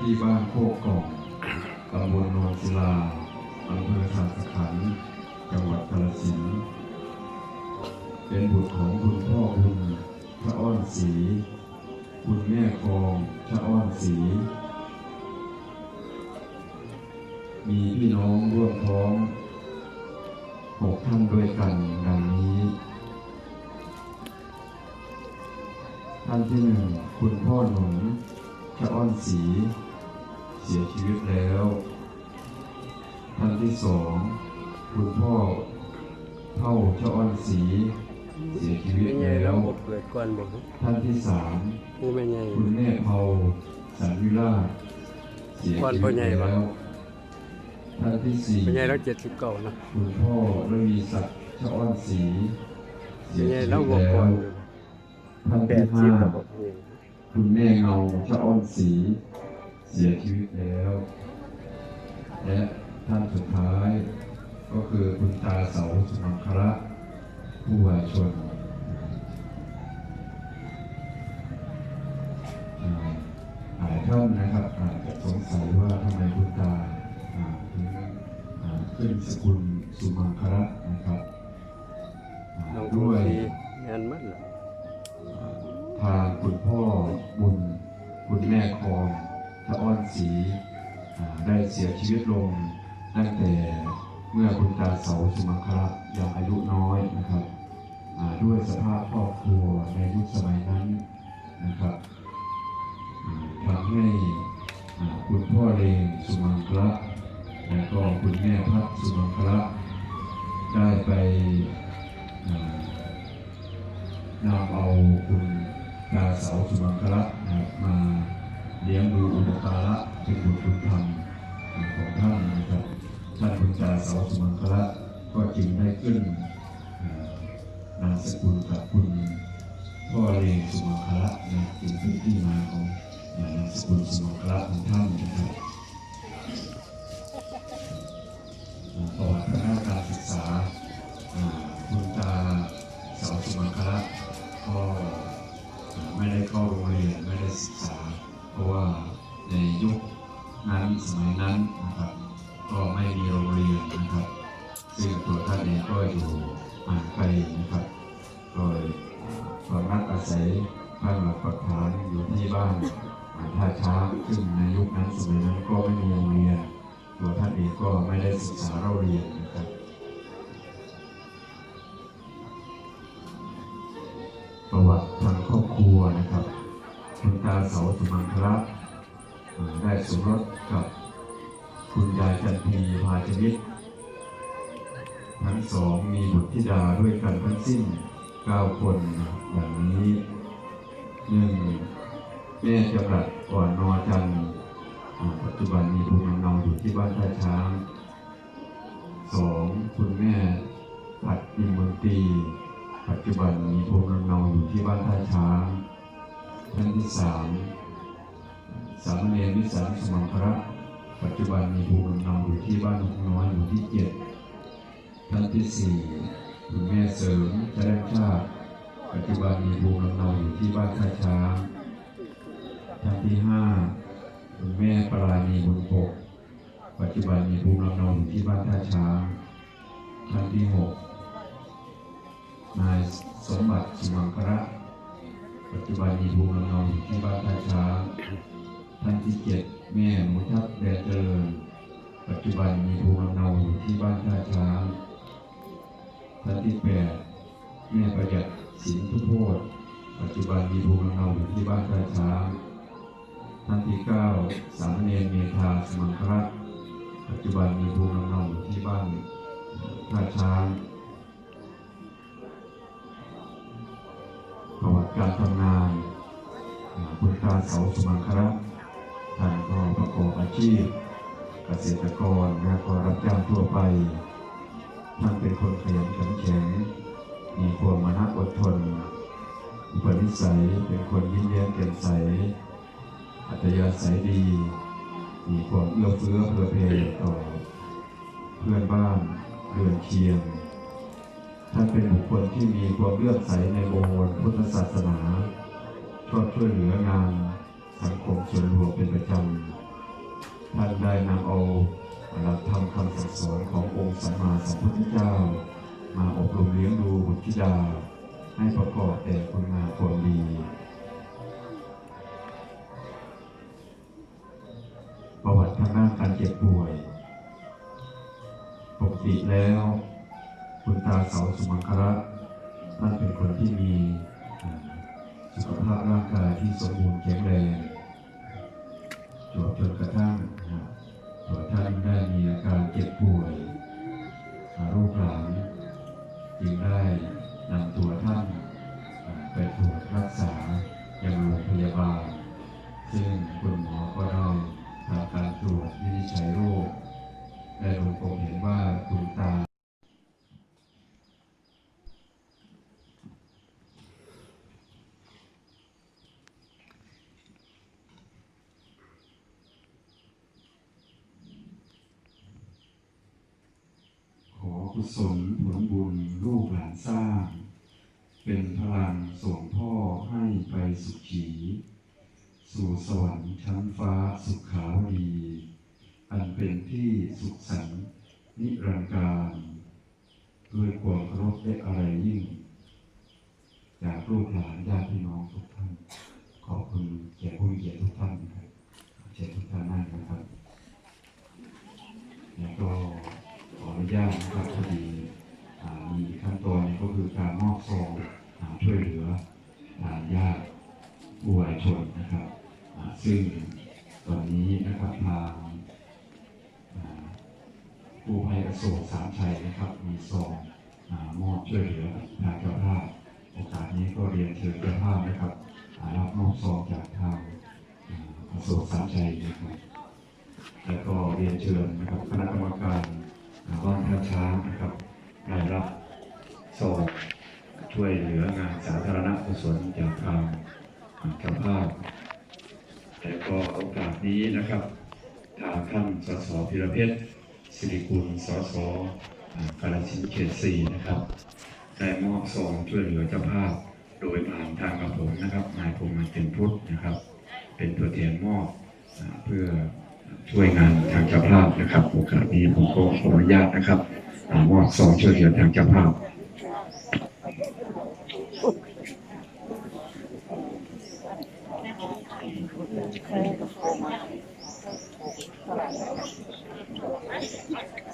ที่บ้านโคกกองตำบลโนนศิลาอำเภอสาสขันจังหวัดกาฬสินธุ์เป็นบุตรของคุณพ่อบุญชะอ้อนศรีคุณแม่คองชะอ้อนศรีมีพี่น้องร่วมท้องหกท่านด้วยกันดังนี้ ท่านที่หนึ่งคุณพ่อหนุน ชะอ้อนศรีเสียชีวิตแล้ว ท่านที่สองคุณพ่อเท่าชะอ้อนศรีเสียชีวิตแล้วท่านที่สามคุณแม่เผาสันวิราชเสียชีวิตแล้วท่านที่สี่แม่ใหญ่เราะคุณพ่อระวีศักดิ์ชะอ้อนศรีเสียชีวิตแล้ก่อวนอยู่ท่านที่ห้า สิบแล้วบอกเองคุณแม่เงาชะอ้อนสี เสียชีวิตแล้ว และท่านสุดท้าย ก็คือคุณตาเสาสุมังคระผู้วายชนอ่าหลายท่านนะครับอาจจะสงสัยว่าทำไมคุณตาอ่าถึงอ่าขึ้นสกุลสุมังคระนะครับอ่าน้องด้วยดีงานมัดเหรอทาคุณพ่อบุญ คุณแม่คองทะอ้อนศรีได้เสียชีวิตลง ตั้งแต่เมื่อคุณตาเสาสุมังคระยังอายุน้อยนะครับด้วยสภาพครอบครัวในยุคสมัยนั้นนะครับทำให้คุณพ่อเลงสุมังคระและก็คุณแม่พัดสุมังคระได้ไปนำเอาคุณ กาเสาสุมังคละนะมาเลี้ยงดูอุปการะเป็นบุตรบุญธรรมของท่านนะครับท่านคุณกาเสาสุมังคละก็จึงได้ขึ้นนามสกุลกับคุณพ่อเลี้ยงสุมังคละนะจึงเป็นที่มาของนามสกุลสุมังคละของท่านนะครับ สมัยนั้นนะครับ ก็ไม่มีโรงเรียนนะครับ ซึ่งตัวท่านเองก็อยู่ห่างไกลนะครับ โดยพำนักอาศัยบ้านหลักปักฐานอยู่ที่บ้านท่าช้างซึ่งในยุคนั้นสมัยนั้นก็ไม่มีโรงเรียน ตัวท่านเองก็ไม่ได้ศึกษาเราเรียนนะครับประวัติทางครอบครัวนะครับ คุณตาเสาสุมังคละ ได้สมรสกับคุณยายจันทีพาชนิตทั้งสองมีบุตรธิดาด้วยกันทั้งสิ้น9คนนะครับอย่างนี้หนึ่งแม่จำรัดก่อนนอจันปัจจุบันมีภูมิลำเนาอยู่ที่บ้านท่าช้างสองคุณแม่ผัดอิมเมืองตรีปัจจุบันมีภูมิลำเนาอยู่ที่บ้านท่าช้างท่านที่สาม สามเณรวิสารสมังคระปัจจุบันมีภูมิลำเนาอยู่ที่บ้านหกน้อยหมู่ที่เจ็ดท่านที่สี่คุณแม่เสริมแจ้งชาติปัจจุบันมีภูมิลำเนาอยู่ที่บ้านท่าช้างท่านที่ห้าคุณแม่ปราณีบุญปก ปัจจุบันมีภูมิลำเนาอยู่ที่บ้านท่าช้างท่านที่หกนายสมบัติสุมังคระปัจจุบันมีภูมิลำเนาอยู่ที่บ้านท่าช้าง ท่านที่เจ็ดแม่หมูทับแดดเดินปัจจุบันมีภูมิลำเนาอยู่ที่บ้านท่าช้างท่านที่แปดแม่ประหยัดสินทุโทษปัจจุบันมีภูมิลำเนาอยู่ที่บ้านท่าช้างท่านที่เก้าสามเณรเมธาสมังคระปัจจุบันมีภูมิลำเนาอยู่ที่บ้านท่าช้างประวัติการทำงานคุณตาเสาสมังคระ ท่านก็ประกอบอาชีพ เกษตรกรและก็รับจ้างทั่วไป ท่านเป็นคนขยันขันแข็ง มีความมานะอดทนอุปนิสัยเป็นคนยิ้มแย้มแจ่มใส อัธยาศัยดี มีความเอื้อเฟื้อเผื่อแผ่ต่อ เพื่อนบ้านเรือนเคียง ท่านเป็นบุคคลที่มีความเลื่อมใสในโบสถ์พุทธศาสนาชอบช่วยเหลืองาน สังคมส่วนรวมเป็นประจำท่านได้นำเอาหลักธรรมคำสั่งสอนขององค์สัมมาสัมพุทธเจ้า มาอบรมเลี้ยงดูบุตรธิดา ให้ประกอบแต่คุณงามความดีประวัติทางด้านการเจ็บป่วย ปกติแล้ว คุณตาเสาสุมังคระท่านเป็นคนที่มีสุขภาพร่างกายที่สมบูรณ์แข็งแรง จนจนกระทั่งตัวท่านได้มีอาการเจ็บป่วยโรคหลางจึงได้นำตัวท่านไปตรวจรักษายังโรงพยาบาล ศลผลบุญลูกหลานสร้าง เป็นพลังส่งพ่อให้ไปสุขี สู่สวรรค์ชั้นฟ้าสุขาวดี อันเป็นที่สุขสันต์นิรันดร์การด้วยความเคารพและอะไรยิ่ง จากลูกหลานญาติพี่น้องทุกท่าน ขอบคุณแขกผู้มีเกียรติทุกท่านนะครับเชิญทุกท่านนั่งนะครับแล้วก็ ออนุญาตนะครับพอดีมีขั้นตอนก็คือการมอบซองอ่าช่วยเหลือญาติผู้วายชนนะครับซึ่งตอนนี้นะครับทางผู้ภัยอโศกสามชัยนะครับ มีซองอามอบช่วยเหลือทางเจ้าภาพโอกาสนี้ก็เรียนเชิญเจ้าภาพนะครับรับมอบซองจากทางอโศกสามชัยนะครับแล้วก็เรียนเชิญนะครับคณะกรรมการ บ้านท่าช้างนะครับได้รับสอบช่วยเหลืองานสาธารณกุศลจากทางเจ้าภาพแต่ก็โอกาสนี้นะครับ ทางท่านสสพิรเพชรสิริกุลสสอ่ากาลสินเขตสี่นะครับได้มอบซองช่วยเหลือเจ้าภาพ โดยผ่านทางกระผมนะครับนายพงษ์มันเป็นพุทธนะครับ เป็นตัวแทนมอบเพื่อ ช่วยงานทางเจ้าภาพนะครับโอกาสนี้ผมก็ขออนุญาตนะครับมอบซองช่วยเหลือทางเจ้าภาพ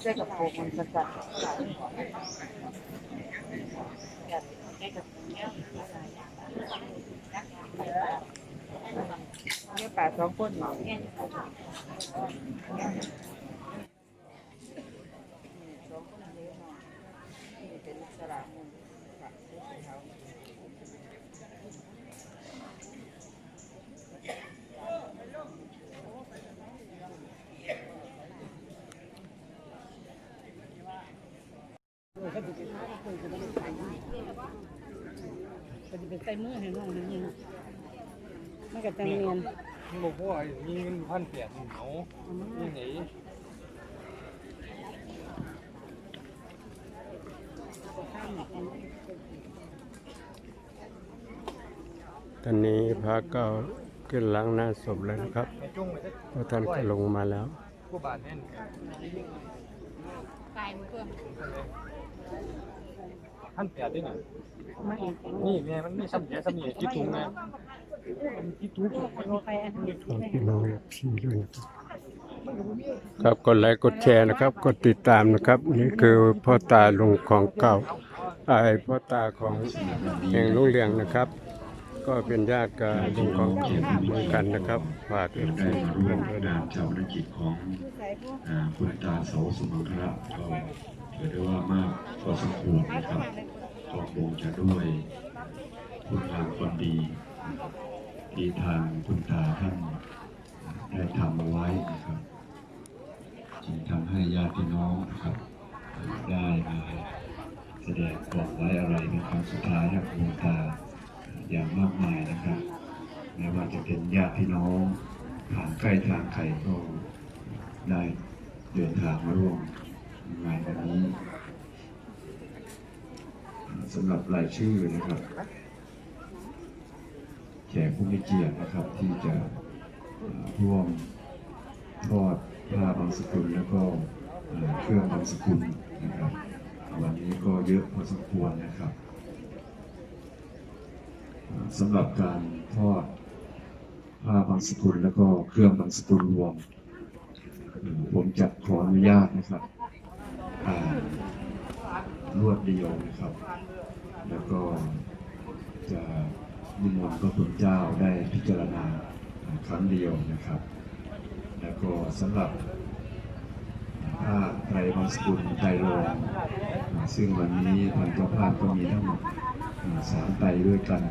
เสื้อกับโปรงมันจะจัด เนี่ยป่าสองคนหมอเนาะนี่เป็นสลากมุนค่ะเขาก็จะเป็นใส่มือให้น้องนี่นะมันก็จังเรียน มึงบอกว่ามีเงินพันแปดเหนาที่ไหนตอนนี้พระก็ขึ้นล้างหน้าศพแล้วนะครับในจุ้งไปสักเพราะท่านก็ลงมาแล้วกูบาทแน่นตายมันก็พันแปดด้วยนะไม่นี่แม่มันไม่ซ้ำแย่ซ้ำเนี่ยคิดถุงไงมันคิดถุงไป อันนี้ขอบพี่น้องพี่ด้วยนะครับครับกดไลค์กดแชร์นะครับ กดติดตามนะครับ นี่คือพ่อตาลุงของเก่าไอ้พ่อตาของแห่งลุงเลียงนะครับ ก็เป็นญาติกับลุงของเก่าเหมือนกันนะครับฝากเอฟได้ซีมาร่วเพื่อมนด้วยงานะนชาวพนักกิจของใส่พวกอ่าคุณตาเสาสุมังคละก็ถือได้ว่ามากพอสมควรนะครับก็คงจะด้วยคุณงามความดี ที่ทางคุณตาท่านได้ทำเอาไว้นะครับจึงทำให้ญาติพี่น้องนะครับ ได้มาแสดงบอกไว้อะไรเป็นครั้งสุดท้ายให้คุณตาอย่างมากมายนะครับไม่ว่าจะเป็นญาติพี่น้องทางใกล้ทางไกลก็ได้เดินทางมาร่วมงานวันนี้สำหรับรายชื่อนะครับ ผู้มีเกียรตินะครับที่จะเอ่อร่วมทอดผ้าบางสกุลแล้วก็เครื่องบางสกุลนะครับ วันนี้ก็เยอะพอสมควรนะครับสำหรับการทอดผ้าบางสกุลแล้วก็เครื่องบางสกุลรวม ผมจะขออนุญาตนะครับอ่ารวดเดียวนะครับ แล้วก็จะ นิมนต์พระคุณเจ้าได้พิจารณาครั้งเดียวนะครับ แล้วก็สำหรับผ้าไตรบางสกุลไตรโลงซึ่งวันนี้ทางเจ้าภาพก็มีทั้งหมดสามไตรด้วยกัน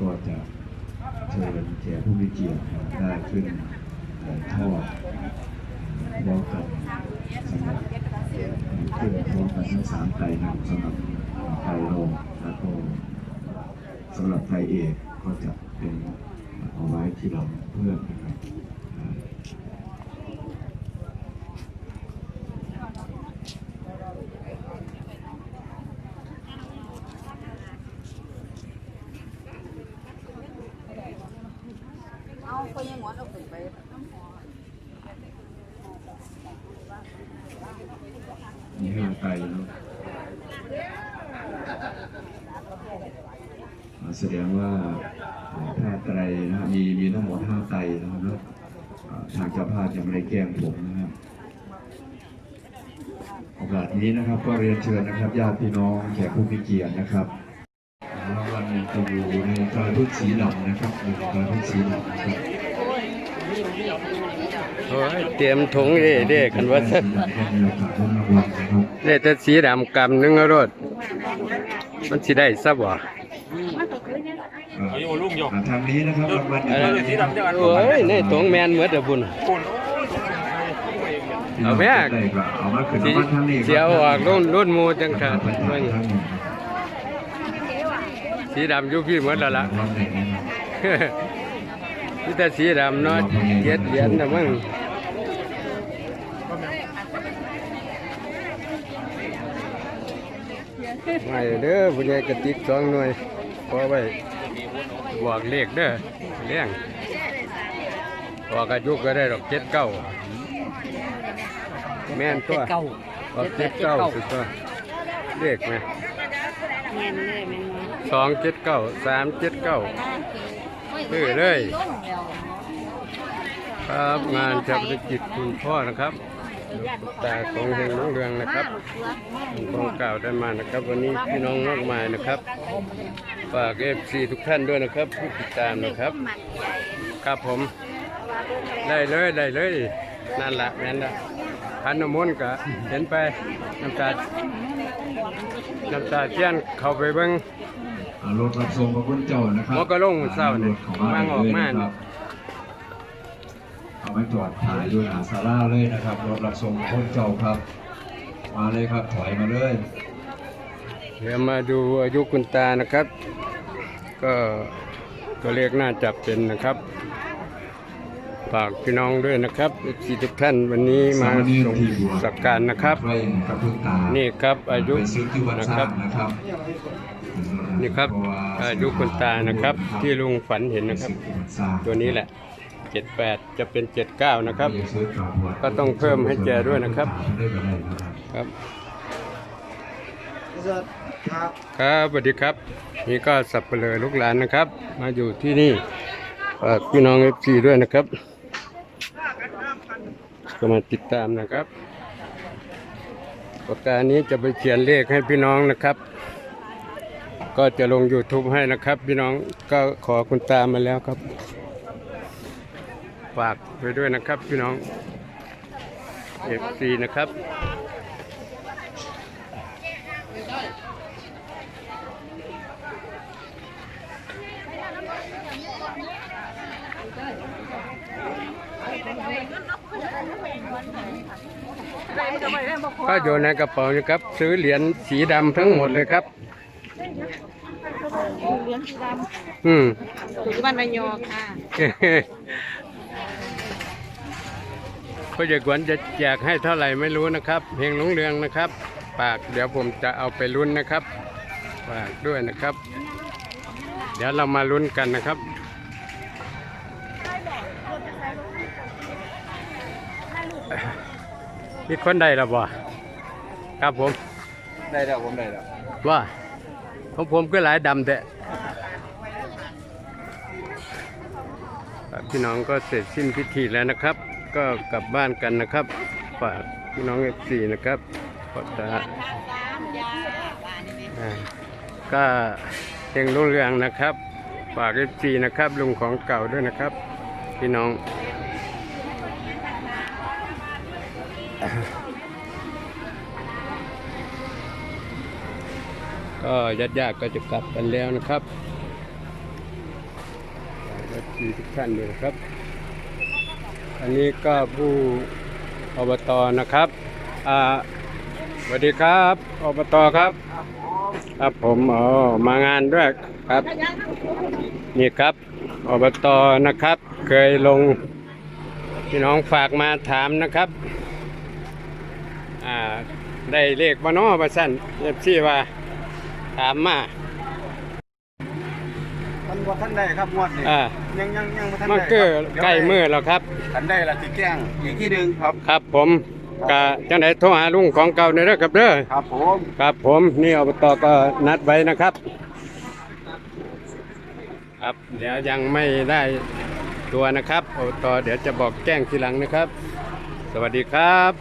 ก็จะเชิญแขกผู้มีเกียรติได้ขึ้นทอดร้อมกันสำหรับขึ้นพร้อมกันทั้งสามไตรนะสำหรับไตรโลงแล้วก็ สำหรับไตรเอกก็จะเป็นเอาไว้ที่หลังเพื่อนนะครับเอาคนยังหมอนเอาขึ้นไปมีห้าไตรเนาะ แสดงว่าผ้าไตรนะมีมีทั้งหมดห้าไตรนะครับแล้วอ่าทางเจ้าภาพยังไม่ได้แกล้งผมนะครับโอกาสนี้นะครับก็เรียนเชิญนะครับญาติพี่น้องแขกผู้มีเกียรตินะครับรางวัลหนึ่งจะอยู่ในกระพุ้สีดำนะครับอยู่ในกระพุ้สีดำนะครับโอ้ยเตรียมถุงเด้เด้กันว่าสีดำก็มีโอกาสได้รางวัลนะครับได้แต่สีดำกำหนึงเอารถมันสิได้ซะบ่เอาอยู่ลุงโยกอ่าทางนี้นะครับรางวัลอะไรสีดำเดียวกันโอ้ยในถุงแมนเหมือนเด้อบุญคุณเอาแม่ได้ก็เอามาขึ้นสิรางวัลทางนี้ครับเสียวออกรุ่นรุ่นหมูจังครัค่ะบไปทางเบิ่งทางนี้สีดำอยู่พี่เหมือนแล้วล่ะรางวัลไหนนะครับมีแต่สีดำเนาะเจ็ดเหรียญนะมึงไม่เด้อผู้ใหญ่กระติกสองหน่วย พอไว้บอกเลขเด้อเลี้ยงบอกอายุก็ได้ดอกเจ็ดเก้าแม่นตัวบอกเจ็ดเก้าสุดตัวเลขไหมเงินเลยแม่นบ่สองเจ็ดเก้าสามเจ็ดเก้าซื้อเลย ครับงานชาปนกิจคุณพ่อนะครับ ตาของเฮงน้องเรืองนะครับของเก่าได้มานะครับ วันนี้พี่น้องมากมายนะครับ ฝากเอฟซีทุกท่านด้วยนะครับผู้ติดตามนะครับ ครับผม ได้เลยได้เลย นั่นแหละนั่นแหละพันนมนต์ก็เห็นไปน้ำตาน้ำตาเทียนเข้าไปเบิ้งอ่ารถรับส่งพระคุณเจ้านะครับหัวกระโหลกเศร้านี่รถของบ้านวางออกมาเลยนะครับเอา ไว้จอดถ่ายด้วยอาซาร่าเลยนะครับรถรับส่งพระคุณเจ้าครับ มาเลยครับถอยมาเลยเดี๋ยวมาดูอายุคุณตานะครับ ก็ตัวเลขน่าจะเป็นนะครับฝากพี่น้องด้วยนะครับที่ทุกท่านวันนี้มาส่งสักการนะครับไว้กับคุณตานี่ครับอายุไปซื้อที่วัดนะสคร้ารับงนะครับนี่ครับเพะว่อายุคุณตานะครับ ที่ลุงฝันเห็นนะครับ ตัวนี้แหละ 78จะเป็น79นะครับ ก็ต้องเพิ่มให้แกด้วยนะครับครับครับสวัสดีครับ นี่ก็สับเปลือลูกหลานนะครับ มาอยู่ที่นี่ฝากพี่น้องเอฟซีด้วยนะครับก็มาติดตามนะครับประการนี้จะไปเขียนเลขให้พี่น้องนะครับ ก็จะลง YouTube ให้นะครับ พี่น้องก็ขอคุณตามมาแล้วครับ ฝากไปด้วยนะครับพี่น้องเอฟซีนะครับก็อยู่ในกระเป๋านะครับ ซื้อเหรียญสีดำทั้งหมดเลยครับเหรียญสีดอืมำถูกบ้านระยองค่ะ พ่อใหญ่กวนจะแจกให้เท่าไหร่ไม่รู้นะครับ เพลงหลงเรืองนะครับฝากเดี๋ยวผมจะเอาไปลุ้นนะครับฝากด้วยนะครับ เดี๋ยวเรามาลุ้นกันนะครับมีคนใดแล้วบ่ครับผมได้แล้วผมได้แล้วว่าของผมก็หลายดำแต่พี่น้องก็เสร็จสิ้นพิธีแล้วนะครับ ก็กลับบ้านกันนะครับ ฝากพี่น้องเอฟซีนะครับขอตาอ่าก็เฮงรุ่งเรืองนะครับ ฝากเอฟซีนะครับ ลุงของเก่าด้วยนะครับ พี่น้องก็ญาติญาติๆก็จะกลับกันแล้วนะครับญาติทุกท่านด้วยครับ อันนี้ก็ผู้อบตนะครับอ่าสวัสดีครับอบตครับ ครับผมอ๋อมางานด้วยครับ นี่ครับอบตนะครับ เคยลงพี่น้องฝากมาถามนะครับอ่าได้เลขบ่เนอประสั้นเอฟซีว่าถามมา มันบ่ทันได้ครับงวดนี้อ่ายังยังยังบ่ทันได้มันคือใกล้มือแล้วครับทันได้ละสิแกล้งอีกที่หนึงครับ ครับผมกะจังไดโทรหาลุงของเก่าในอยเด้อครับเด้อครับผมครับผมนี่อบตก็นัดไว้นะครับ ครับเดี๋ยวยังไม่ได้ตัวนะครับอบตเดี๋ยวจะบอกแจ้งทีหลังนะครับ สวัสดีครับ